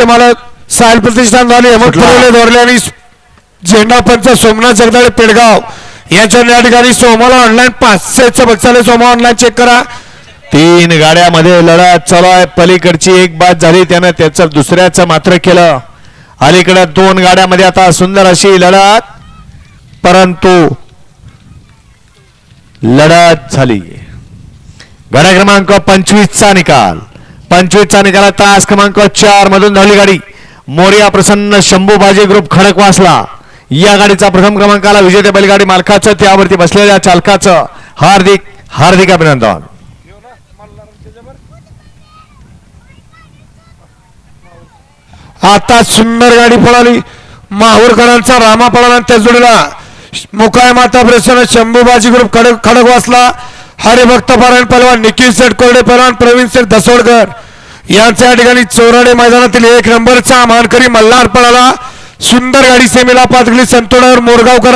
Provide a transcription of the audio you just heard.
गाडीचे मालक साहेल प्रतिष्ठान झाले हेमंत. पुरवले दोरले आणि झेंडा पंच सोमनाथ जगदाळे पेडगाव. यांच्या या ठिकाणी सोमाला ऑनलाईन पाचशेचं बघचाले सोमा ऑनलाईन चेक करा. तीन गाड्यामध्ये लढत चालू आहे. पलीकडची एक बाद झाली त्यानं त्याचं दुसऱ्याचं मात्र केलं. अलीकडे दोन गाड्यामध्ये आता सुंदर अशी लढत. परंतु लढत झाली. गाड्या क्रमांक पंचवीसचा निकाल. पंचवीसचा निकाला तास क्रमांक चार मधून धावली गाडी. मोरिया प्रसन्न शंभूबाजी ग्रुप खडकवासला या गाडीचा प्रथम क्रमांकाला विजेते बैलगाडी मालकाचं त्यावरती बसलेल्या चालकाचं हार्दिक हार्दिक अभिनंदन. आता सुंदर गाडी पळाली. माहूरकरांचा रामा पळाला त्या जोडीला मुकाय माता प्रसन्न शंभूबाजी ग्रुप खडक खडक वासला. हरिभक्त पारायण पहलवान निखिल सेठ कोरडे पहलवान प्रवीण सेठ दसोडकर यांच्या या ठिकाणी चोराडे मैदानातील एक नंबरचा मानकरी मल्हार पळाला. सुंदर गाडी सेमीला पाचगली संतोडावर मोरगावकर